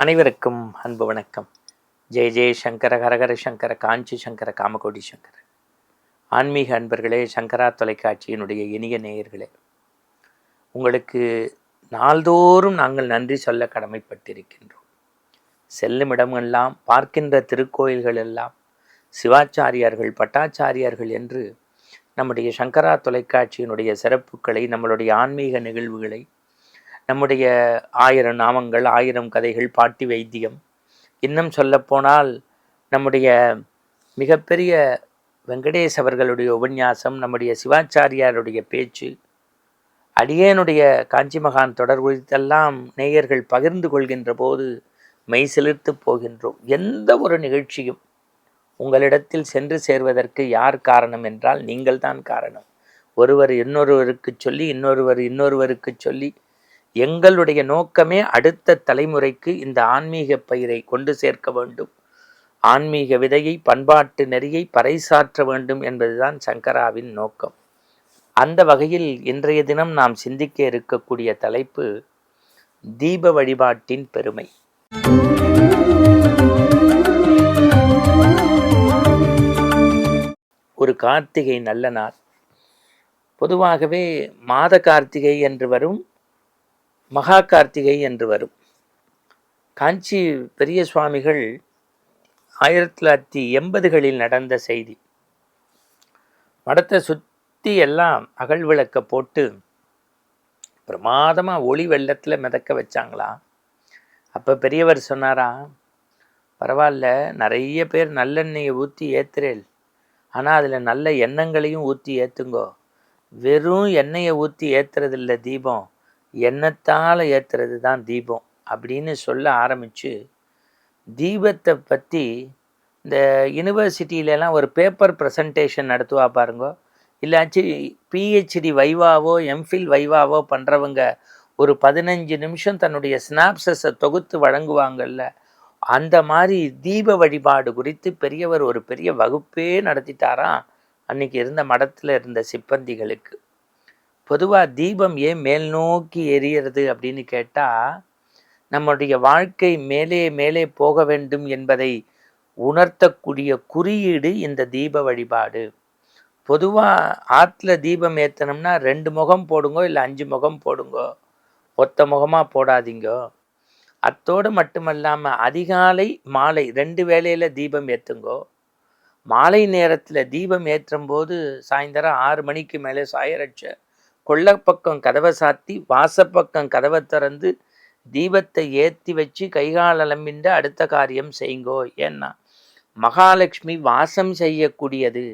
அனைவருக்கும் அன்பு வணக்கம். ஜெய ஜெய சங்கர ஹரஹர சங்கர காஞ்சி சங்கர காமகோடி சங்கர. ஆன்மீக அன்பர்களே சங்கரா தொலைக்காட்சியினுடைய இனிய நேயர்களே. உங்களுக்கு நாள்தோறும் நாங்கள் நன்றி சொல்ல கடமைப்பட்டிருக்கின்றோம். செல்லும் இடமெல்லாம் பார்க்கின்ற திருக்கோயில்கள் எல்லாம் சிவாச்சாரியார்கள் பட்டாச்சாரியார்கள் என்று நம்முடைய சங்கரா தொலைக்காட்சியினுடைய சிறப்புகளை நம்மளுடைய ஆன்மீக நிகழ்வுகளை நம்முடைய ஆயிரம் நாமங்கள் ஆயிரம் கதைகள் பாட்டி வைத்தியம். இன்னும் சொல்லப்போனால் நம்முடைய மிகப்பெரிய வெங்கடேஷ் அவர்களுடைய உபன்யாசம் நம்முடைய சிவாச்சாரியாருடைய பேச்சு அடியேனுடைய காஞ்சி மகான் தொடர் குறித்தெல்லாம் நேயர்கள் பகிர்ந்து கொள்கின்ற போது மெய் செலுத்து போகின்றோம். எந்த ஒரு நிகழ்ச்சியும் உங்களிடத்தில் சென்று சேர்வதற்கு யார் காரணம் என்றால் நீங்கள்தான் காரணம். ஒருவர் இன்னொருவருக்கு சொல்லி இன்னொருவர் இன்னொருவருக்கு சொல்லி எங்களுடைய நோக்கமே அடுத்த தலைமுறைக்கு இந்த ஆன்மீக பயிரை கொண்டு சேர்க்க வேண்டும். ஆன்மீக விதையை பண்பாட்டு நெறியை பறைசாற்ற வேண்டும் என்பதுதான் சங்கராவின் நோக்கம். அந்த வகையில் இன்றைய தினம் நாம் சிந்திக்க இருக்கக்கூடிய தலைப்பு தீப வழிபாட்டின் பெருமை. ஒரு கார்த்திகை நல்ல நாள். பொதுவாகவே மாத கார்த்திகை என்று வரும் மகா கார்த்திகை என்று வரும். காஞ்சி பெரிய சுவாமிகள் ஆயிரத்தி தொள்ளாயிரத்தி எண்பதுகளில் நடந்த செய்தி. மடத்தை சுற்றி எல்லாம் அகல் விளக்க போட்டு பிரமாதமாக ஒளி வெள்ளத்தில் மிதக்க வச்சாங்களா? அப்போ பெரியவர் சொன்னாரா பரவாயில்ல நிறைய பேர் நல்லெண்ணெயை ஊற்றி ஏத்துறேல். ஆனால் அதில் நல்ல எண்ணங்களையும் ஊற்றி ஏற்றுங்கோ வெறும் எண்ணெயை ஊற்றி ஏற்றுறதில்ல தீபம். எண்ணத்தால் ஏற்றுறது தான் தீபம் அப்படின்னு சொல்ல ஆரம்பித்து தீபத்தை பற்றி இந்த யூனிவர்சிட்டியிலலாம் ஒரு பேப்பர் ப்ரெசன்டேஷன் நடத்துவா பாருங்க. இல்லாச்சு பிஹெச்டி வைவாவோ எம்ஃபில் வைவாவோ பண்ணுறவங்க ஒரு பதினஞ்சு நிமிஷம் தன்னுடைய ஸ்னாப்சஸை தொகுத்து வழங்குவாங்கல்ல அந்த மாதிரி தீப வழிபாடு குறித்து பெரியவர் ஒரு பெரிய வகுப்பே நடத்திட்டாராம். அன்றைக்கி இருந்த மடத்தில் இருந்த சிப்பந்திகளுக்கு. பொதுவாக தீபம் ஏன் மேல் நோக்கி எரியறது அப்படின்னு கேட்டால் நம்முடைய வாழ்க்கை மேலே மேலே போக வேண்டும் என்பதை உணர்த்தக்கூடிய குறியீடு இந்த தீப வழிபாடு. பொதுவாக ஆற்றுல தீபம் ஏற்றணும்னா ரெண்டு முகம் போடுங்கோ இல்லை அஞ்சு முகம் போடுங்கோ. ஒத்த முகமாக போடாதீங்கோ. அத்தோடு மட்டுமல்லாமல் அதிகாலை மாலை ரெண்டு வேளையில் தீபம் ஏற்றுங்கோ மாலை நேரத்தில் தீபம் ஏற்றும் போது சாயந்தரம் ஆறு மணிக்கு மேலே சாயரட்சை கொள்ளப்பக்கம் கதவை சாத்தி வாசப்பக்கம் கதவை திறந்து தீபத்தை ஏற்றி வச்சு கைகால் அலம்பின்ற அடுத்த காரியம் செய்யுங்கோ ஏன்னா மகாலட்சுமி வாசம் செய்யக்கூடியது.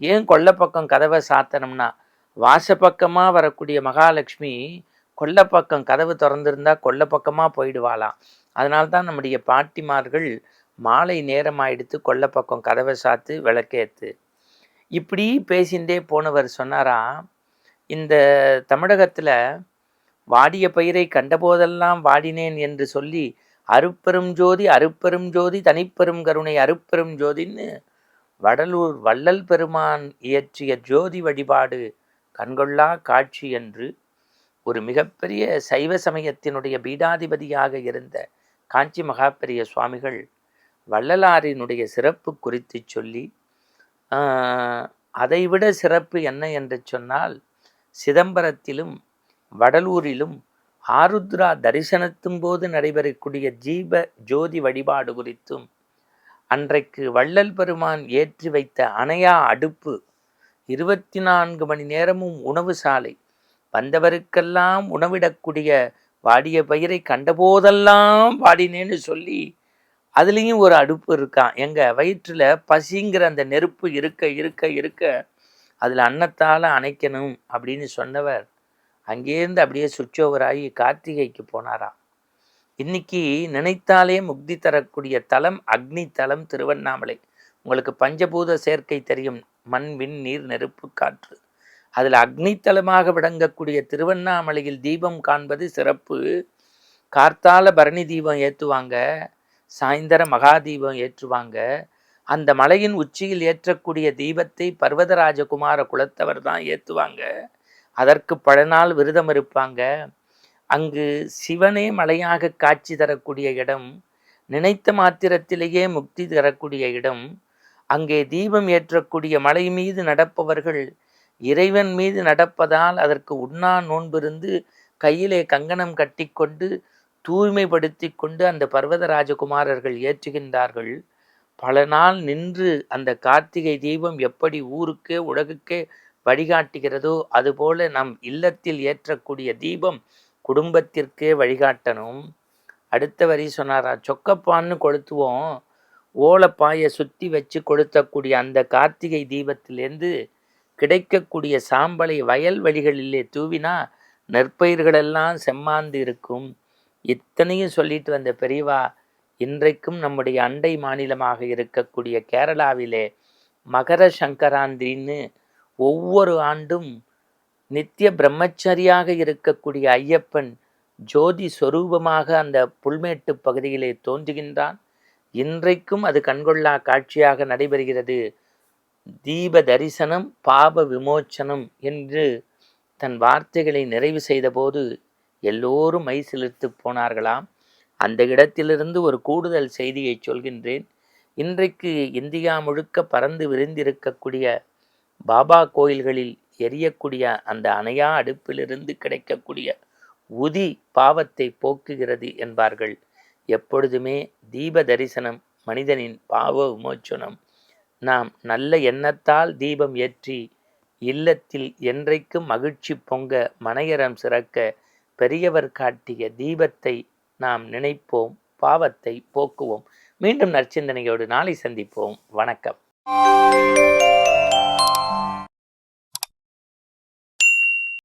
ஏன் கொல்லப்பக்கம் கதவை சாத்தனம்னா வாசப்பக்கமாக வரக்கூடிய மகாலட்சுமி கொல்லப்பக்கம் கதவு திறந்திருந்தா கொல்லப்பக்கமாக போயிடுவாளாம் அதனால தான் நம்முடைய பாட்டிமார்கள் மாலை நேரமாயிடுத்து கொல்லப்பக்கம் கதவை சாத்து விளக்கேற்று இப்படி பேசிண்டே போனவர் சொன்னாராம் இந்த தமிழகத்தில் வாடிய பயிரை கண்டபோதெல்லாம் வாடினேன் என்று சொல்லி அருப்பெரும் ஜோதி அருப்பெரும் ஜோதி தனிப்பெரும் கருணை அருப்பெரும் ஜோதின்னு வடலூர் வள்ளல் பெருமான் இயற்றிய ஜோதி வழிபாடு கண்கொள்ளா காட்சி என்று ஒரு மிகப்பெரிய சைவ சமயத்தினுடைய பீடாதிபதியாக இருந்த காஞ்சி மகாபெரிய சுவாமிகள் வள்ளலாரினுடைய சிறப்பு குறித்து சொல்லி அதைவிட சிறப்பு என்ன என்று சொன்னால் சிதம்பரத்திலும் வடலூரிலும் ஆருத்ரா தரிசனத்தும் போது நடைபெறக்கூடிய ஜீப ஜோதி வழிபாடு குறித்தும் அன்றைக்கு வள்ளல் பெருமான் ஏற்றி வைத்த அணையா அடுப்பு இருபத்தி நான்கு மணி நேரமும் உணவு சாலை. வந்தவருக்கெல்லாம் உணவிடக்கூடிய வாடிய பயிரை கண்டபோதெல்லாம் வாடினேன்னு சொல்லி அதுலேயும் ஒரு அடுப்பு இருக்கான் எங்கள் வயிற்றில் பசிங்கிற அந்த நெருப்பு இருக்க இருக்க இருக்க அதில் அன்னத்தால் அணைக்கணும் அப்படின்னு சொன்னவர் அங்கேருந்து அப்படியே சுவிட்ச் ஓவர் ஆகி கார்த்திகைக்கு போனாராம். இன்னைக்கு நினைத்தாலே முக்தி தரக்கூடிய தலம் அக்னி தலம் திருவண்ணாமலை. உங்களுக்கு பஞ்சபூத சேர்க்கை தெரியும். மண் விண் நீர் நெருப்பு காற்று. அதில் அக்னித்தலமாக விளங்கக்கூடிய திருவண்ணாமலையில் தீபம் காண்பது சிறப்பு. கார்த்தால பரணி தீபம் ஏற்றுவாங்க. சாயந்தரம் மகா தீபம் ஏற்றுவாங்க. அந்த மலையின் உச்சியில் ஏற்றக்கூடிய தீபத்தை பர்வதராஜகுமார குலத்தவர் தான் ஏற்றுவாங்க அதற்கு பல நாள் விரதம் இருப்பாங்க. அங்கு சிவனே மலையாக காட்சி தரக்கூடிய இடம் நினைத்த மாத்திரத்திலேயே முக்தி தரக்கூடிய இடம். அங்கே தீபம் ஏற்றக்கூடிய மலை மீது நடப்பவர்கள் இறைவன் மீது நடப்பதால் அதற்கு உண்ணா நோன்பிருந்து கையிலே கங்கணம் கட்டிக்கொண்டு தூய்மைப்படுத்தி கொண்டு அந்த பர்வத ராஜகுமாரர்கள் ஏற்றுகின்றார்கள். பல நாள் நின்று அந்த கார்த்திகை தீபம் எப்படி ஊருக்கே உலகுக்கே வழிகாட்டுகிறதோ அதுபோல நம் இல்லத்தில் ஏற்றக்கூடிய தீபம் குடும்பத்திற்கே வழிகாட்டணும். அடுத்த வரி சொன்னாரா சொக்கப்பான்னு கொளுத்துவோம். ஓலைப்பாயை சுற்றி வச்சு கொளுத்தக்கூடிய அந்த கார்த்திகை தீபத்திலேருந்து கிடைக்கக்கூடிய சாம்பலை வயல் வழிகளிலே தூவினா நெற்பயிர்களெல்லாம் செம்மாந்து இருக்கும். இத்தனையும் சொல்லிட்டு வந்த பெரியவா இன்றைக்கும் நம்முடைய அண்டை மாநிலமாக இருக்கக்கூடிய கேரளாவிலே மகர சங்கராந்தின்னு ஒவ்வொரு ஆண்டும் நித்திய பிரம்மச்சரியாக இருக்கக்கூடிய ஐயப்பன் ஜோதி சொரூபமாக அந்த புல்மேட்டு பகுதியிலே தோன்றுகின்றான். இன்றைக்கும் அது கண்கொள்ளா காட்சியாக நடைபெறுகிறது. தீப தரிசனம் பாப விமோச்சனம் என்று தன் வார்த்தைகளை நிறைவு செய்தபோது எல்லோரும் மை செலுத்து போனார்களாம். அந்த இடத்திலிருந்து ஒரு கூடுதல் செய்தியை சொல்கின்றேன். இன்றைக்கு இந்தியா முழுக்க பறந்து விரிந்திருக்கக்கூடிய பாபா கோயில்களில் எரியக்கூடிய அந்த அணையா அடுப்பிலிருந்து கிடைக்கக்கூடிய உதி பாவத்தை போக்குகிறது என்பார்கள். எப்பொழுதுமே தீப தரிசனம் மனிதனின் பாவ விமோச்சனம். நாம் நல்ல எண்ணத்தால் தீபம் ஏற்றி இல்லத்தில் என்றைக்கும் மகிழ்ச்சி பொங்க மனையரம் சிறக்க பெரியவர் காட்டிய தீபத்தை நாம் நினைப்போம் பாவத்தை போக்குவோம். மீண்டும் நற்சிந்தனையோடு நாளை சந்திப்போம். வணக்கம்.